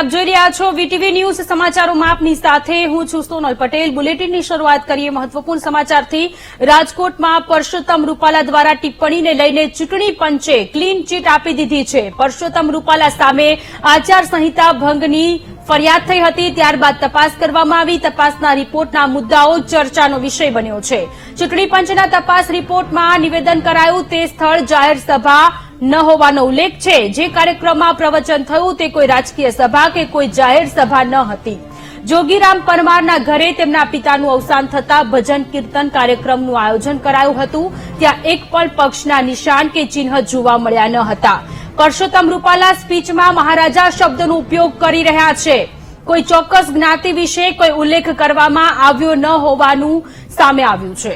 આપ જોઈ રહ્યા છો વીટીવી ન્યૂઝ સમાચારોમાં આપની સાથે. હું છું સોનલ પટેલ. બુલેટિનની શરૂઆત કરીએ મહત્વપૂર્ણ સમાચારથી. રાજકોટમાં પરસોત્તમ રૂપાલા દ્વારા ટિપ્પણીને લઈને ચૂંટણી પંચે ક્લીન ચીટ આપી દીધી છે. પરસોત્તમ રૂપાલા સામે આચાર સંહિતા ભંગની ફરિયાદ થઈ હતી. ત્યારબાદ તપાસ કરવામાં આવી. તપાસના રિપોર્ટના મુદ્દાઓ ચર્ચાનો વિષય બન્યો છે. ચૂંટણી પંચના તપાસ રિપોર્ટમાં નિવેદન કરાયું. તે સ્થળ જાહેર સભા ન હોવાનો ઉલ્લેખ છે. જે કાર્યક્રમમાં પ્રવચન થયું તે કોઈ રાજકીય સભા કે કોઈ જાહેર સભા ન હતી. જોગીરામ પરમારના ઘરે તેમના પિતાનું અવસાન થતા ભજન કીર્તન કાર્યક્રમનું આયોજન કરાયું હતું. ત્યાં એક પણ પક્ષના નિશાન કે ચિહ્ન જોવા મળ્યા ન હતા. પરસોત્તમ રૂપાલા સ્પીચમાં મહારાજા શબ્દનો ઉપયોગ કરી રહ્યા છે. કોઈ ચોક્કસ જ્ઞાતિ વિશે કોઈ ઉલ્લેખ કરવામાં આવ્યો ન હોવાનું સામે આવ્યું છે.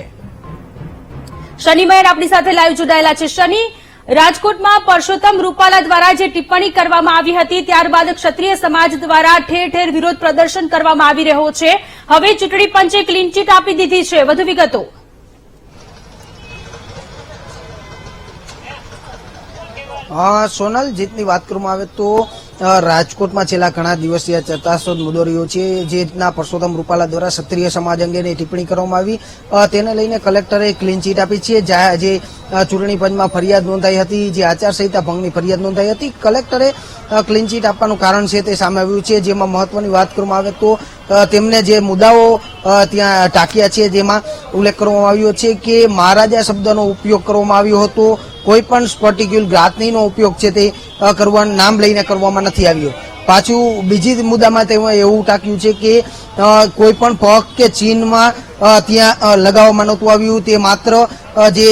શનિ મહેર આપણી સાથે લાઈવ જોડાયેલા છે. શનિ રાજકોટમાં પરસોત્તમ રૂપાલા દ્વારા જે ટિપ્પણી કરવામાં આવી હતી, ત્યારબાદ ક્ષત્રિય સમાજ દ્વારા ઠેર ઠેર વિરોધ પ્રદર્શન કરવામાં આવી રહ્યો છે. હવે ચૂંટણી પંચે ક્લીન ચીટ આપી દીધી છે. વધુ વિગતો. સોનલ, જીતની વાત કરવામાં આવે તો રાજકોટમાં છેલ્લા ઘણા દિવસથી આ ચર્ચાસ્પદ મુદ્દો રહ્યો છે. જે રીતના પરસોત્તમ રૂપાલા દ્વારા ક્ષત્રિય સમાજ અંગેની ટિપ્પણી કરવામાં આવી. તેને લઈને કલેક્ટરે ક્લીન ચીટ આપી છે. જા- ચૂંટણી પંચમાં ફરિયાદ નોંધાઈ હતી, જે આચારસંહિતા ભંગની ફરિયાદ નોંધાઈ હતી. કલેક્ટરે ક્લીન ચીટ આપવાનું કારણ છે તે સામે આવ્યું છે. જેમાં મહત્વની વાત કરવામાં આવે તો તેમને જે મુદ્દાઓ ત્યાં ટાંક્યા છે, જેમાં ઉલ્લેખ કરવામાં આવ્યો છે કે મહારાજા શબ્દનો ઉપયોગ કરવામાં આવ્યો હતો. કોઈ પણ પર્ટિક્યુલર ગ્રાતનીનો ઉપયોગ છે તે કરવા નામ લઈને કરવામાં નથી આવ્યો. પાછું બીજી મુદ્દામાં તેમાં એવું ટાંક્યું છે કે કોઈ પણ પગ કે ચીનમાં ત્યાં લગાવવામાં નહોતું આવ્યું. તે માત્ર જે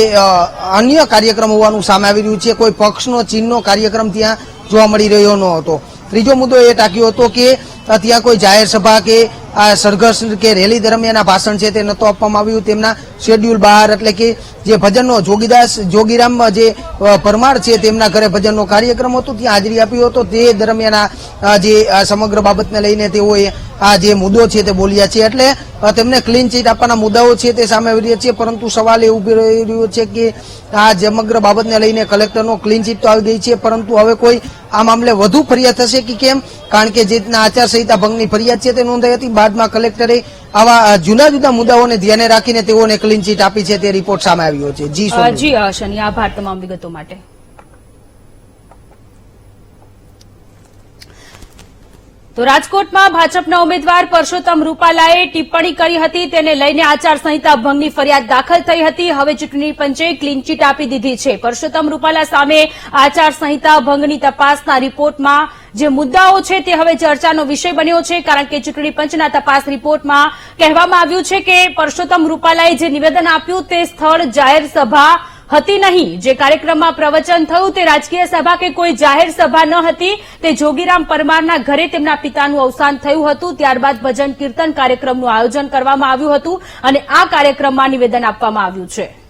અન્ય કાર્યક્રમ હોવાનું સામે આવી રહ્યું છે. કોઈ પક્ષનો, ચીનનો કાર્યક્રમ ત્યાં જોવા મળી રહ્યો ન હતો. ત્રીજો મુદ્દો એ ટાંક્યો હતો કે ત્યાં કોઈ જાહેર સભા કે આ સરઘસ કે રેલી દરમિયાન આ ભાષણ છે તે નહોતું આપવામાં આવ્યું. તેમના શેડ્યુલ બહાર એટલે કે જે ભજનનો જોગીદાસ જોગીરામ જે પરમાર છે તેમના ઘરે ભજનનો કાર્યક્રમ હતો, ત્યાં હાજરી આપ્યો હતો. તે દરમિયાન જે સમગ્ર બાબતને લઈને તેઓએ આ જે મુદ્દો છે તે બોલ્યા છે એટલે તેમને ક્લીન ચીટ આપવાના મુદ્દાઓ છે તે સામે આવી છે, પરંતુ સવાલ એ ઊભી રહી રહ્યો છે કે આ સમગ્ર બાબતને લઈને કલેક્ટરનો ક્લીન ચીટ તો આવી ગઈ છે, પરંતુ હવે કોઈ આ મામલે વધુ ફરિયાદ થશે કે કેમ? કારણ કે જે રીતના આચારસંહિતા ભંગની ફરિયાદ છે તે નોંધાઈ હતી, બાદમાં કલેક્ટરે આવા જુદા જુદા મુદ્દાઓને ધ્યાને રાખીને તેઓને ક્લીન ચીટ આપી છે તે રિપોર્ટ સામે આવ્યો છે. જી જી શનિ આભાર તમામ વિગતો માટે. તો રાજકોટમાં ભાજપના ઉમેદવાર પરસોત્તમ રૂપાલાએ ટિપ્પણી કરી હતી, તેને લઈને આચારસંહિતા ભંગની ફરિયાદ દાખલ થઈ હતી. હવે ચૂંટણી પંચે ક્લીન ચીટ આપી દીધી છે. પરસોત્તમ રૂપાલા સામે આચારસંહિતા ભંગની તપાસના રિપોર્ટમાં જે મુદ્દાઓ છે તે હવે ચર્ચાનો વિષય બન્યો છે, કારણ કે ચૂંટણી પંચના તપાસ રિપોર્ટમાં કહેવામાં આવ્યું છે કે પરસોત્તમ રૂપાલાએ જે નિવેદન આપ્યું તે સ્થળ જાહેર સભા હતી નહીં. જે કાર્યક્રમમાં પ્રવચન થયું તે રાજકીય સભા કે કોઈ જાહેર સભા ન હતી, તે જોગીરામ પરમારના ઘરે તેમના પિતાનું અવસાન થયું હતું. ત્યારબાદ ભજન કીર્તન કાર્યક્રમનું આયોજન કરવામાં આવ્યું હતું અને આ કાર્યક્રમમાં નિવેદન આપવામાં આવ્યું છે.